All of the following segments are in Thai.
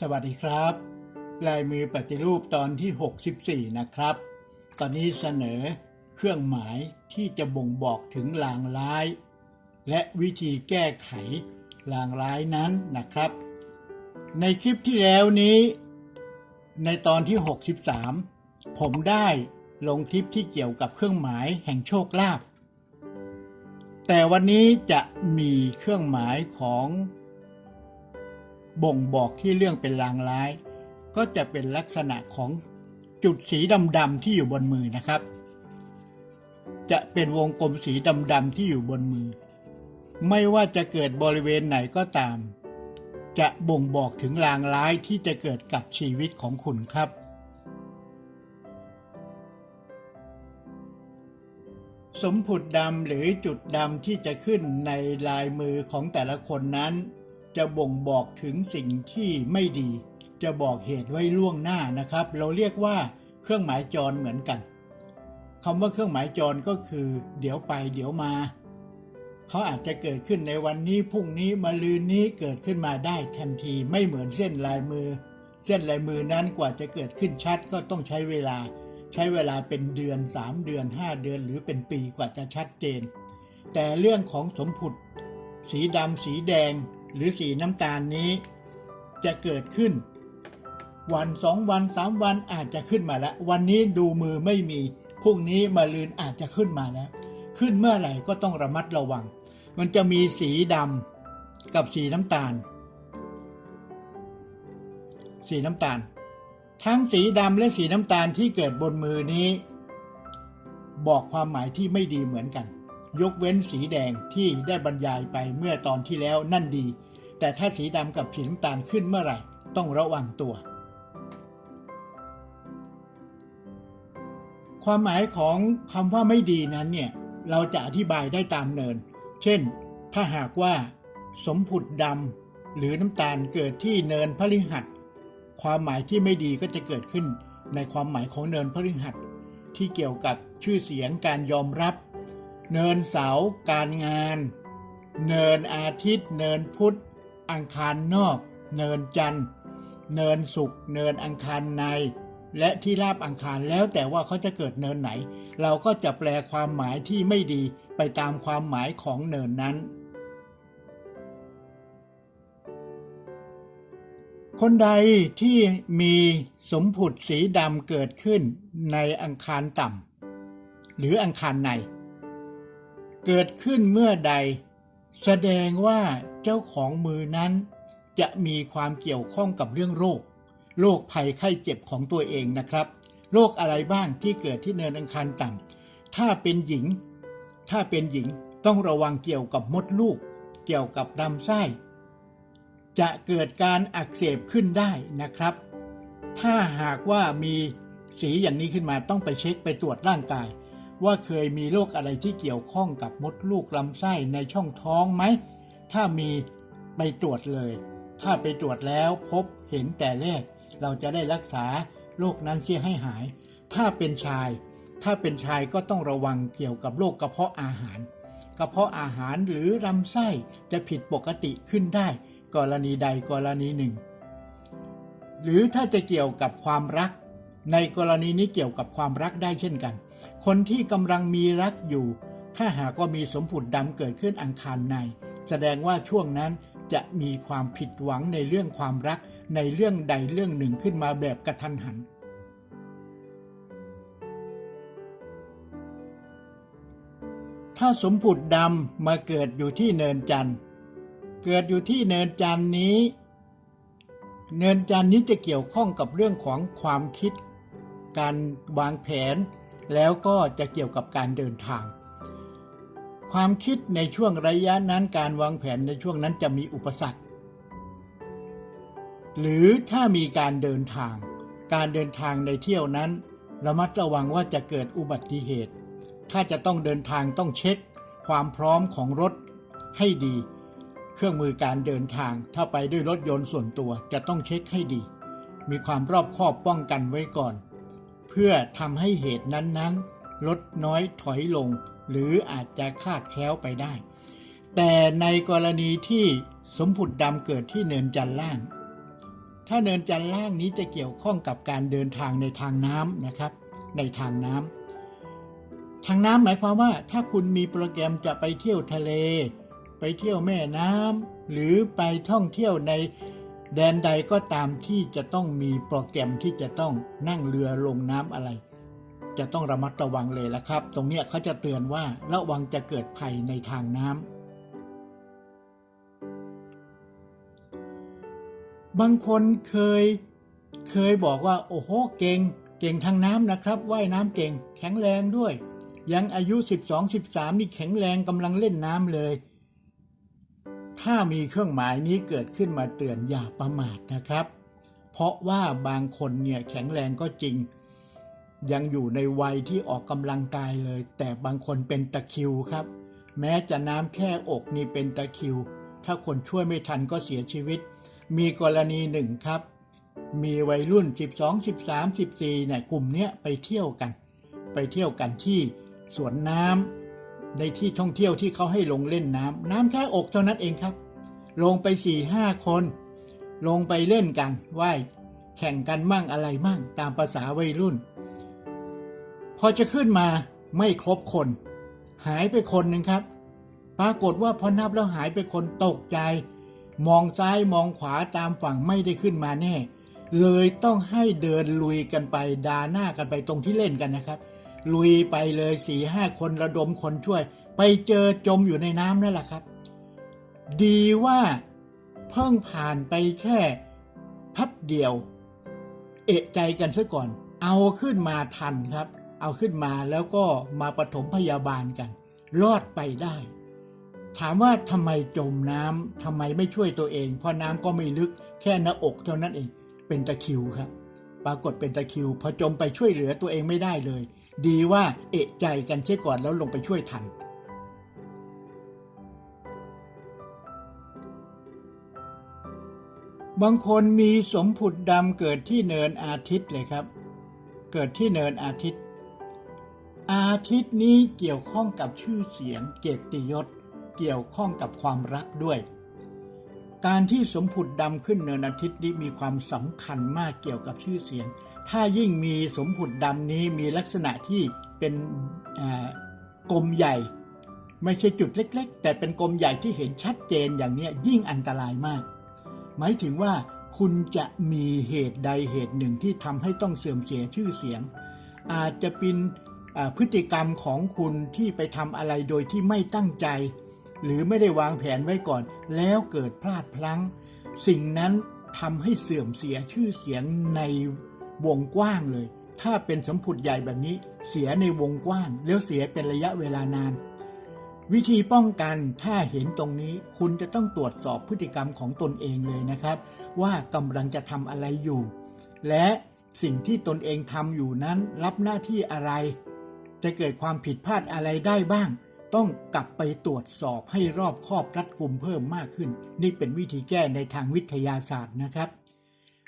สวัสดีครับ ลายมือปฏิรูปตอนที่ 64 นะครับ ตอนนี้เสนอเครื่องหมายที่จะบ่งบอกถึงลางร้าย และวิธีแก้ไขลางร้ายนั้นนะครับ ในคลิปที่แล้วนี้ ในตอนที่ 63 ผมได้ลงคลิปที่เกี่ยวกับเครื่องหมายแห่งโชคลาภแต่วันนี้จะมีเครื่องหมายของ บ่งบอกที่เรื่องเป็นลางร้าย ก็จะเป็นลักษณะของจุดสีดำๆที่อยู่บนมือนะครับ จะเป็นวงกลมสีดำๆที่อยู่บนมือ ไม่ว่าจะเกิดบริเวณไหนก็ตาม จะบ่งบอกถึงลางร้ายที่จะเกิดกับชีวิตของคุณครับ สมผุดดำหรือจุดดำที่จะขึ้นในลายมือของแต่ละคนนั้น จะบ่งบอกถึงสิ่งที่ไม่ดี จะบอกเหตุไว้ล่วงหน้านะครับ เราเรียกว่าเครื่องหมายจรเหมือนกันคำว่าเครื่องหมายจรก็คือ เดี๋ยวไปเดี๋ยวมาเขาอาจจะเกิดขึ้นในวันนี้พรุ่งนี้มะลืนนี้เกิดขึ้นมาได้ทันทีไม่เหมือนเส้นลายมือ เส้นลายมือนั้นกว่าจะเกิดขึ้นชัดก็ต้องใช้เวลา ใช้เวลาเป็นเดือน 3 เดือน 5 เดือน หรือเป็นปีกว่าจะชัดเจน แต่เรื่องของสมผุดสีดำสีแดง หรือสีน้ำตาลนี้ จะเกิดขึ้น วันสองวันสามวันอาจจะขึ้นมาแล้ว วันนี้ดูมือไม่มีพรุ่งนี้มาลืนอาจจะขึ้นมาแล้ว ขึ้นเมื่อไหร่ก็ต้องระมัดระวัง มันจะมีสีดำกับสีน้ำตาล สีน้ำตาล ทั้งสีดำและสีน้ำตาลที่เกิดบนมือนี้ บอกความหมายที่ไม่ดีเหมือนกันยกเว้นสีแดงที่ได้บรรยายไปเมื่อตอนที่แล้วนั่นดี แต่ถ้าสีดำกับสีน้ำตาลขึ้นเมื่อไหร่ ต้องระวังตัว ความหมายของคำว่าไม่ดีนั้นเนี่ย เราจะอธิบายได้ตามเนิน เช่น ถ้าหากว่า สมผุดดำหรือน้ำตาลเกิดที่เนินพฤหัส ความหมายที่ไม่ดีก็จะเกิดขึ้น ในความหมายของเนินพฤหัส ที่เกี่ยวกับชื่อเสียงการยอมรับ เนินเสาการงาน เนินอาทิตย์ เนินพุธ อังคารนอก เนินจันทร์ เนินศุกเนินอังคารใน และที่ราบอังคารแล้วแต่ว่าเขาจะเกิดเนินไหน เราก็จะแปลความหมายที่ไม่ดีไปตามความหมายของเนินนั้น คนใดที่มีสมผุดสีดำเกิดขึ้นในอังคารต่ำหรืออังคารใน เกิดขึ้นเมื่อใด แสดงว่าเจ้าของมือนั้น จะมีความเกี่ยวข้องกับเรื่องโรค โรคภัยไข้เจ็บของตัวเองนะครับ โรคอะไรบ้างที่เกิดที่เนินอังคารต่ำถ้าเป็นหญิง ถ้าเป็นหญิงต้องระวังเกี่ยวกับมดลูก เกี่ยวกับลำไส้ จะเกิดการอักเสบขึ้นได้นะครับ ถ้าหากว่ามีสีอย่างนี้ขึ้นมาต้องไปเช็คไปตรวจร่างกาย ว่าเคยมีโรคอะไรที่เกี่ยวข้องกับมดลูกลำไส้ในช่องท้องไหม ถ้ามีไปตรวจเลย ถ้าไปตรวจแล้วพบเห็นแต่แรก เราจะได้รักษาโรคนั้นเสียให้หาย ถ้าเป็นชาย ถ้าเป็นชายก็ต้องระวังเกี่ยวกับโรคกระเพาะอาหาร กระเพาะอาหารหรือลำไส้จะผิดปกติขึ้นได้ กรณีใดกรณีหนึ่ง หรือถ้าจะเกี่ยวกับความรัก ในกรณีนี้เกี่ยวกับความรักได้เช่นกัน คนที่กำลังมีรักอยู่ ถ้าหากว่ามีสมผุดดำเกิดขึ้นอังคารใน แสดงว่าช่วงนั้นจะมีความผิดหวังในเรื่องความรักในเรื่องใดเรื่องหนึ่งขึ้นมาแบบกระทันหัน ถ้าสมผุดดำมาเกิดอยู่ที่เนินจันทร์เกิดอยู่ที่เนินจันทร์นี้ เนินจันทร์นี้จะเกี่ยวข้องกับเรื่องของความคิด การวางแผน แล้วก็จะเกี่ยวกับการเดินทาง ความคิดในช่วงระยะนั้นการวางแผนในช่วงนั้นจะมีอุปสรรค หรือถ้ามีการเดินทาง การเดินทางในเที่ยวนั้นระมัดระวังว่าจะเกิดอุบัติเหตุ ถ้าจะต้องเดินทางต้องเช็ค ความพร้อมของรถให้ดี เครื่องมือการเดินทาง ถ้าไปด้วยรถยนต์ส่วนตัวจะต้องเช็คให้ดี มีความรอบคอบป้องกันไว้ก่อน พื่อทำให้เหตุนั้นๆ ลดน้อยถอยลง หรืออาจจะคาดแคล้วไปได้ แต่ในกรณีที่สมผุดดำเกิดที่เนินจันทร์ล่าง ถ้าเนินจันทร์ล่างนี้จะเกี่ยวข้องกับการเดินทางในทางน้ำนะครับ ในทางน้ำทางน้ำหมายความว่า ถ้าคุณมีโปรแกรมจะไปเที่ยวทะเล ไปเที่ยวแม่น้ำหรือไปท่องเที่ยวใน แดนใดก็ตามที่จะต้องมีโปรแกรมที่จะต้องนั่งเรือลงน้ำอะไร จะต้องระมัดระวังเลยละครับ ตรงเนี้ยเขาจะเตือนว่าระวังจะเกิดภัยในทางน้ำบางคนเคยเคยบอกว่า โอ้โหเก่ง เก่งทางน้ำนะครับว่ายน้ำเก่ง แข็งแรงด้วย ยังอายุ 12 13 นี่แข็งแรงกำลังเล่นน้ำเลย ถ้ามีเครื่องหมายนี้เกิดขึ้นมาเตือนอย่าประมาทนะครับ เพราะว่าบางคนเนี่ยแข็งแรงก็จริง ยังอยู่ในวัยที่ออกกำลังกายเลย แต่บางคนเป็นตะคิวครับ แม้จะน้ำแค่อกนี่เป็นตะคิว ถ้าคนช่วยไม่ทันก็เสียชีวิต มีกรณีหนึ่งครับ มีวัยรุ่น 12 13 14เนี่ยกลุ่มเนี้ยไปเที่ยวกัน ไปเที่ยวกันที่สวนน้ำ ในที่ท่องเที่ยวที่เขาให้ลงเล่นน้ำน้ำแค่อกเท่านั้นเองครับ ลงไป4ี่ห้าคน ลงไปเล่นกันว่ายแข่งกันมั่งอะไรมั่งตามภาษาวัยรุ่น พอจะขึ้นมาไม่ครบคน หายไปคนหนึ่งครับ ปรากฏว่าพอนับแล้วหายไปคนตกใจ มองซ้ายมองขวาตามฝั่งไม่ได้ขึ้นมาแน่ เลยต้องให้เดินลุยกันไปดาหน้ากันไปตรงที่เล่นกันนะครับ ลุยไปเลยสี่ห้าคนระดมคนช่วย ไปเจอจมอยู่ในน้ำนั่นแหละครับ ดีว่าเพิ่งผ่านไปแค่พับเดียว เอะใจกันซะก่อน เอาขึ้นมาทันครับ เอาขึ้นมาแล้วก็มาปฐมพยาบาลกัน รอดไปได้ ถามว่าทำไมจมน้ำทำไมไม่ช่วยตัวเอง เพราะน้ำก็ไม่ลึกแค่หน้าอกเท่านั้นเองเป็นตะคิวครับ ปรากฏเป็นตะคิว พอจมไปช่วยเหลือตัวเองไม่ได้เลย ดีว่าเอะใจกันเสียก่อนแล้วลงไปช่วยทัน บางคนมีสมผุดดำเกิดที่เนินอาทิตย์เลยครับ เกิดที่เนินอาทิตย์ อาทิตย์นี้เกี่ยวข้องกับชื่อเสียงเกียรติยศ เกี่ยวข้องกับความรักด้วย การที่สมผุดดำขึ้นเนินอาทิตย์นี้มีความสำคัญมากเกี่ยวกับชื่อเสียง ถ้ายิ่งมีสมผุดดำนี้มีลักษณะที่เป็นกลมใหญ่ ไม่ใช่จุดเล็ก ๆ แต่เป็นกลมใหญ่ที่เห็นชัดเจนอย่างนี้ยิ่งอันตรายมาก หมายถึงว่าคุณจะมีเหตุใดเหตุหนึ่งที่ทำให้ต้องเสื่อมเสียชื่อเสียง อาจจะเป็นพฤติกรรมของคุณที่ไปทำอะไรโดยที่ไม่ตั้งใจ หรือไม่ได้วางแผนไว้ก่อน แล้วเกิดพลาดพลั้ง สิ่งนั้นทำให้เสื่อมเสียชื่อเสียงใน วงกว้างเลย ถ้าเป็นสมผุดใหญ่แบบนี้ เสียในวงกว้าง แล้วเสียเป็นระยะเวลานาน วิธีป้องกันถ้าเห็นตรงนี้ คุณจะต้องตรวจสอบพฤติกรรมของตนเองเลยนะครับ ว่ากำลังจะทำอะไรอยู่ และสิ่งที่ตนเองทำอยู่นั้นรับหน้าที่อะไร จะเกิดความผิดพลาดอะไรได้บ้าง ต้องกลับไปตรวจสอบให้รอบคอบรัดกุมเพิ่มมากขึ้น นี่เป็นวิธีแก้ในทางวิทยาศาสตร์นะครับ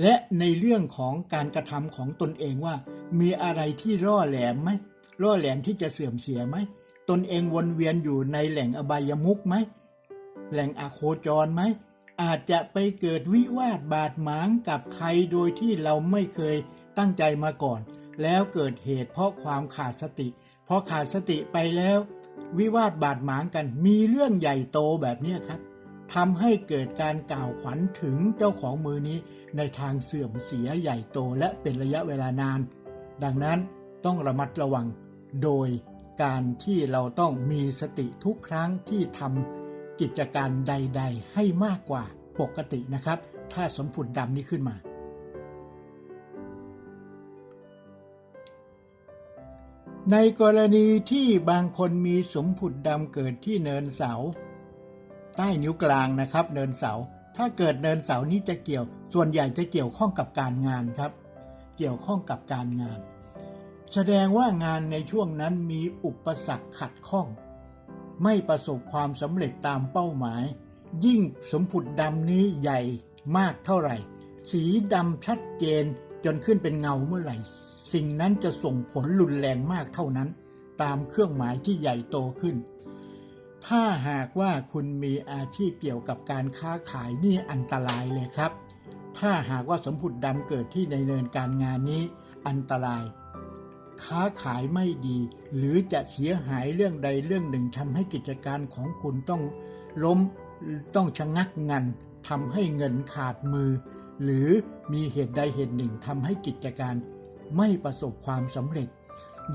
และในเรื่องของการกระทำของตนเองว่า มีอะไรที่ร่อแหลมไหมร่อแหลมที่จะเสื่อมเสียไหมตนเองวนเวียนอยู่ในแหล่งอบายมุกไหมแหล่งอโคจรไหมอาจจะไปเกิดวิวาทบาดหมางกับใครโดยที่เราไม่เคยตั้งใจมาก่อน แล้วเกิดเหตุเพราะความขาดสติพอขาดสติไปแล้ว วิวาทบาดหมางกันมีเรื่องใหญ่โตแบบนี้ครับ ทำให้เกิดการกล่าวขวัญถึงเจ้าของมือนี้ในทางเสื่อมเสียใหญ่โตและเป็นระยะเวลานาน ดังนั้นต้องระมัดระวัง โดยการที่เราต้องมีสติทุกครั้งที่ทำกิจการใด ๆ ให้มากกว่าปกตินะครับ ถ้าสมผุดดำนี้ขึ้นมา ในกรณีที่บางคนมีสมผุดดำเกิดที่เนินเสา ใต้นิ้วกลางนะครับ เนินเสา ถ้าเกิดเนินเสานี้จะเกี่ยว ส่วนใหญ่จะเกี่ยวข้องกับการงานครับ เกี่ยวข้องกับการงาน แสดงว่างานในช่วงนั้นมีอุปสรรคขัดข้อง ไม่ประสบความสำเร็จตามเป้าหมาย ยิ่งสมผุดดำนี้ใหญ่มากเท่าไหร่ สีดำชัดเจนจนขึ้นเป็นเงาเมื่อไหร่ สิ่งนั้นจะส่งผลรุนแรงมากเท่านั้น ตามเครื่องหมายที่ใหญ่โตขึ้น ถ้าหากว่าคุณมีอาชีพเกี่ยวกับการค้าขายนี่อันตรายเลยครับ ถ้าหากว่าสมผุดดำเกิดที่ในเนินการงานนี้อันตราย ค้าขายไม่ดี หรือจะเสียหายเรื่องใดเรื่องหนึ่งทำให้กิจการของคุณต้องล้มต้องชะงักงันทำให้เงินขาดมือ หรือมีเหตุใดเหตุหนึ่งทำให้กิจการไม่ประสบความสำเร็จ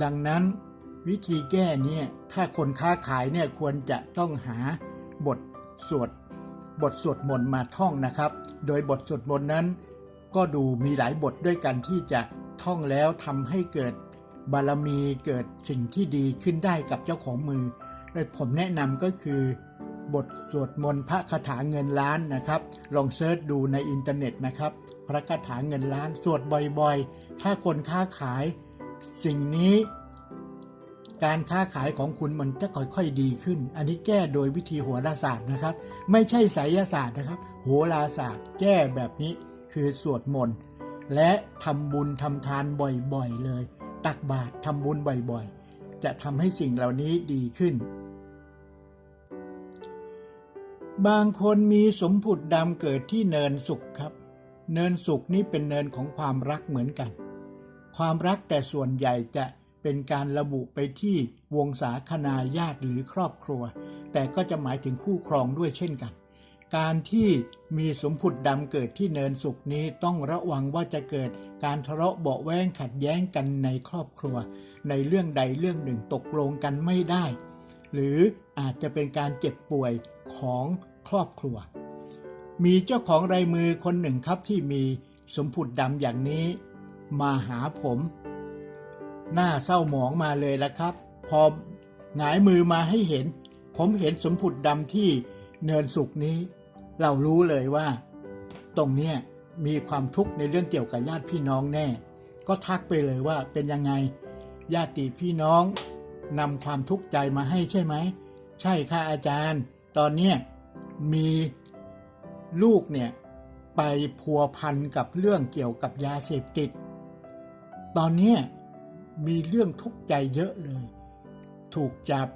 ดังนั้น วิธีแก้เนี่ยถ้าคนค้าขายเนี่ยควรจะต้องหาบทสวดบทสวดมนต์มาท่องนะครับ โดยบทสวดมนต์นั้น ก็ดูมีหลายบทด้วยกันที่จะท่องแล้วทำให้เกิดบารมีเกิดสิ่งที่ดีขึ้นได้กับเจ้าของมือโดยผมแนะนำก็คือบทสวดมนต์พระคาถาเงินล้านนะครับ ลองเซิร์ชดูในอินเทอร์เน็ตนะครับ พระคาถาเงินล้านสวดบ่อยๆ ถ้าคนค้าขาย สิ่งนี้ การค้าขายของคุณมันจะค่อยๆดีขึ้น อันนี้แก้โดยวิธีโหราศาสตร์นะครับ ไม่ใช่ไสยศาสตร์นะครับ โหราศาสตร์ แก้แบบนี้คือสวดมนต์ และทำบุญทำทานบ่อยๆเลย ตักบาตรทำบุญบ่อยๆ จะทำให้สิ่งเหล่านี้ดีขึ้น บางคนมีสมผุดดำเกิดที่เนินสุขครับ เนินสุขนี้เป็นเนินของความรักเหมือนกัน ความรักแต่ส่วนใหญ่จะ เป็นการระบุไปที่วงศาคณาญาติหรือครอบครัว แต่ก็จะหมายถึงคู่ครองด้วยเช่นกัน การที่มีสมผุดดำเกิดที่เนินสุขนี้ต้องระวังว่าจะเกิดการทะเลาะเบาแว้งขัดแย้งกันในครอบครัว ในเรื่องใดเรื่องหนึ่งตกลงกันไม่ได้ หรืออาจจะเป็นการเจ็บป่วยของครอบครัว มีเจ้าของรายมือคนหนึ่งครับที่มีสมผุดดำอย่างนี้ มาหาผม หน้าเศร้าหมองมาเลยละครับ พอหงายมือมาให้เห็น ผมเห็นสมผุดดำที่เนินสุกนี้ เรารู้เลยว่า ตรงเนี้ยมีความทุกข์ในเรื่องเกี่ยวกับญาติพี่น้องแน่ ก็ทักไปเลยว่าเป็นยังไง ญาติพี่น้องนำความทุกข์ใจมาให้ใช่ไหม ใช่ค่ะอาจารย์ ตอนเนี้ยมีลูกเนี่ยไปพัวพันกับเรื่องเกี่ยวกับยาเสพติด ตอนเนี้ย มีเรื่องทุกข์ใจเยอะเลย ถูกจับ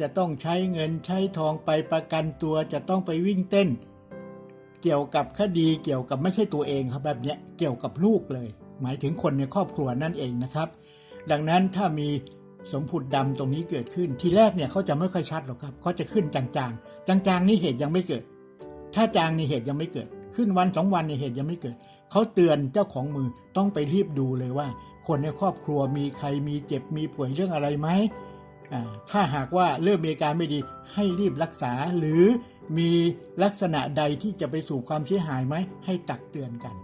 จะต้องใช้เงินใช้ทองไปประกันตัวจะต้องไปวิ่งเต้น เกี่ยวกับคดีเกี่ยวกับไม่ใช่ตัวเองครับแบบเนี้ยเกี่ยวกับลูกเลย หมายถึงคนในครอบครัวนั่นเองนะครับ ดังนั้นถ้ามีสมผุดดำตรงนี้เกิดขึ้นทีแรกเนี่ยเขาจะไม่ค่อยชัดหรอกครับเขาจะขึ้นจางๆ จางๆนี่เหตุยังไม่เกิด ถ้าจางนี่เหตุยังไม่เกิด ขึ้นวันสองวันในเหตุยังไม่เกิดเขาเตือนเจ้าของมือ ต้องไปรีบดูเลยว่า คนในครอบครัวมีใครมีเจ็บมีป่วยเรื่องอะไรไหมอ่าถ้าหากว่าเริ่มมีอาการไม่ดีให้รีบรักษาหรือมีลักษณะใดที่จะไปสู่ความเสียหายไหมให้ตักเตือนกัน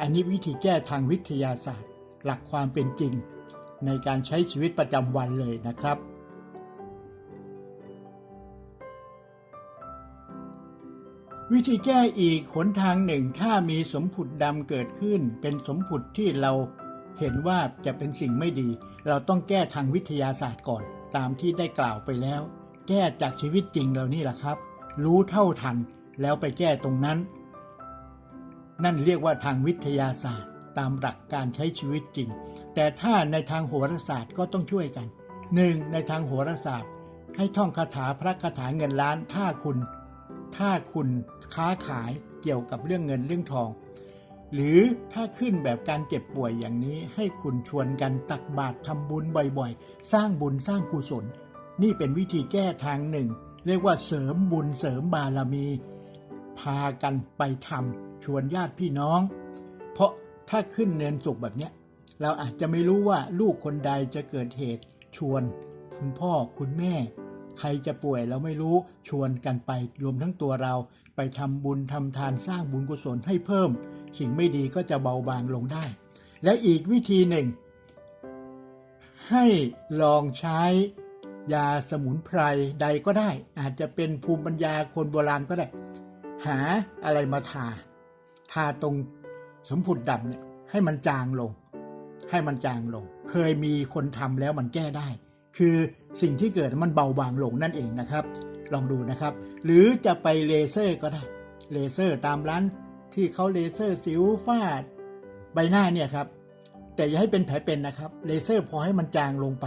อันนี้วิธีแก้ทางวิทยาศาสตร์ หลักความเป็นจริง ในการใช้ชีวิตประจำวันเลยนะครับ วิธีแก้อีกหนทางหนึ่งถ้ามีสมผุดดำเกิดขึ้น เป็นสมผุดที่เราเห็นว่าจะเป็นสิ่งไม่ดี เราต้องแก้ทางวิทยาศาสตร์ก่อน ตามที่ได้กล่าวไปแล้ว แก้จากชีวิตจริงเรานี่แหละครับ รู้เท่าทันแล้วไปแก้ตรงนั้น นั่นเรียกว่าทางวิทยาศาสตร์ ตามหลักการใช้ชีวิตจริง แต่ถ้าในทางโหราศาสตร์ก็ต้องช่วยกันหนึ่งในทางโหราศาสตร์ ให้ท่องคาถาพระคาถาเงินล้านถ้าคุณ ถ้าคุณค้าขายเกี่ยวกับเรื่องเงินเรื่องทอง หรือถ้าขึ้นแบบการเจ็บป่วยอย่างนี้ ให้คุณชวนกันตักบาตรทำบุญบ่อยๆ สร้างบุญสร้างกุศล นี่เป็นวิธีแก้ทางหนึ่ง เรียกว่าเสริมบุญเสริมบารมี พากันไปทำชวนญาติพี่น้อง เพราะถ้าขึ้นเนินสุกแบบเนี้ยเราอาจจะไม่รู้ว่าลูกคนใดจะเกิดเหตุชวน คุณพ่อคุณแม่ ใครจะป่วยเราไม่รู้ชวนกันไปรวมทั้งตัวเรา ไปทำบุญทำทานสร้างบุญกุศลให้เพิ่ม สิ่งไม่ดีก็จะเบาบางลงได้ และอีกวิธีหนึ่ง ให้ลองใช้ยาสมุนไพรใดก็ได้ อาจจะเป็นภูมิปัญญาคนโบราณก็ได้ หาอะไรมาทา ทาตรงสมผุดดำเนี่ยให้มันจางลง ให้มันจางลง เคยมีคนทำแล้วมันแก้ได้ คือสิ่งที่เกิดมันเบาบางลงนั่นเองนะครับ ลองดูนะครับ หรือจะไปเลเซอร์ก็ได้เลเซอร์ตามร้านที่เขาเลเซอร์สิวฝ้าใบหน้าเนี่ยครับ แต่อย่าให้เป็นแผลเป็นนะครับ เลเซอร์พอให้มันจางลงไป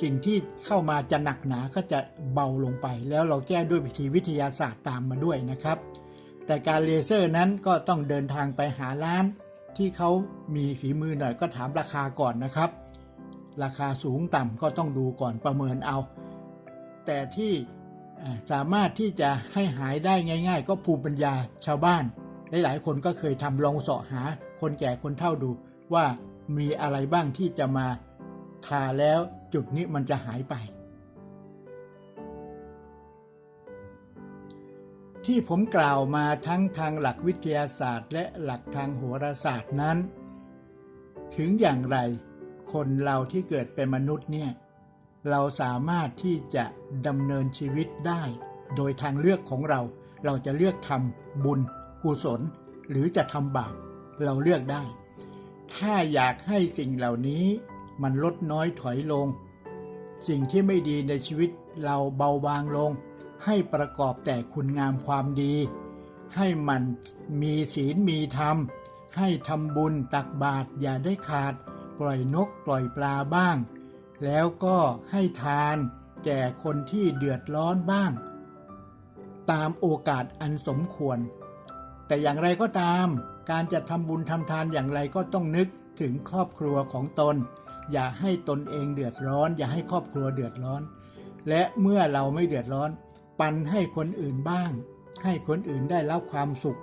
สิ่งที่เข้ามาจะหนักหนาก็จะเบาลงไป แล้วเราแก้ด้วยวิธีวิทยาศาสตร์ตามมาด้วยนะครับ แต่การเลเซอร์นั้นก็ต้องเดินทางไปหาร้านที่เขามีฝีมือหน่อยก็ถามราคาก่อนนะครับ ราคาสูงต่ำก็ต้องดูก่อนประเมินเอา แต่ที่สามารถที่จะให้หายได้ง่าย ๆ ก็ภูมิปัญญาชาวบ้าน หลายๆ คนก็เคยทำลองเสาะหาคนแก่คนเฒ่าดูว่ามีอะไรบ้างที่จะมาทาแล้วจุดนี้มันจะหายไป ที่ผมกล่าวมาทั้งทางหลักวิทยาศาสตร์ และหลักทางโหราศาสตร์นั้น ถึงอย่างไร คนเราที่เกิดเป็นมนุษย์เนี่ยเราสามารถที่จะดำเนินชีวิตได้ โดยทางเลือกของเรา เราจะเลือกทำบุญ กุศล หรือจะทำบาปเราเลือกได้ ถ้าอยากให้สิ่งเหล่านี้มันลดน้อยถอยลง สิ่งที่ไม่ดีในชีวิตเราเบาบางลง ให้ประกอบแต่คุณงามความดี ให้มันมีศีลมีธรรม ให้ทำบุญตักบาตรอย่าได้ขาด ปล่อยนกปล่อยปลาบ้าง แล้วก็ให้ทานแก่คนที่เดือดร้อนบ้าง ตามโอกาสอันสมควร แต่อย่างไรก็ตาม การจะทำบุญทำทานอย่างไรก็ต้องนึกถึงครอบครัวของตน อย่าให้ตนเองเดือดร้อน อย่าให้ครอบครัวเดือดร้อน และเมื่อเราไม่เดือดร้อน ปันให้คนอื่นบ้าง ให้คนอื่นได้รับความสุข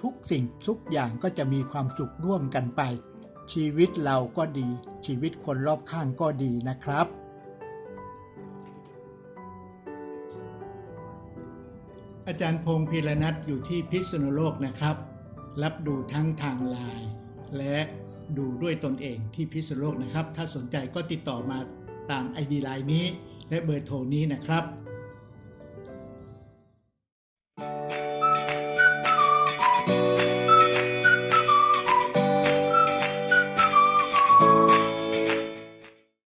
ทุกสิ่งทุกอย่างก็จะมีความสุขร่วมกันไป ชีวิตเราก็ดี ชีวิตคนรอบข้างก็ดีนะครับ อาจารย์พงศ์พีรนัทอยู่ที่พิษณุโลกนะครับ รับดูทั้งทางไลน์และดูด้วยตนเองที่พิษณุโลกนะครับ ถ้าสนใจก็ติดต่อมาตาม ID ไลน์นี้ และเบอร์โทรนี้นะครับ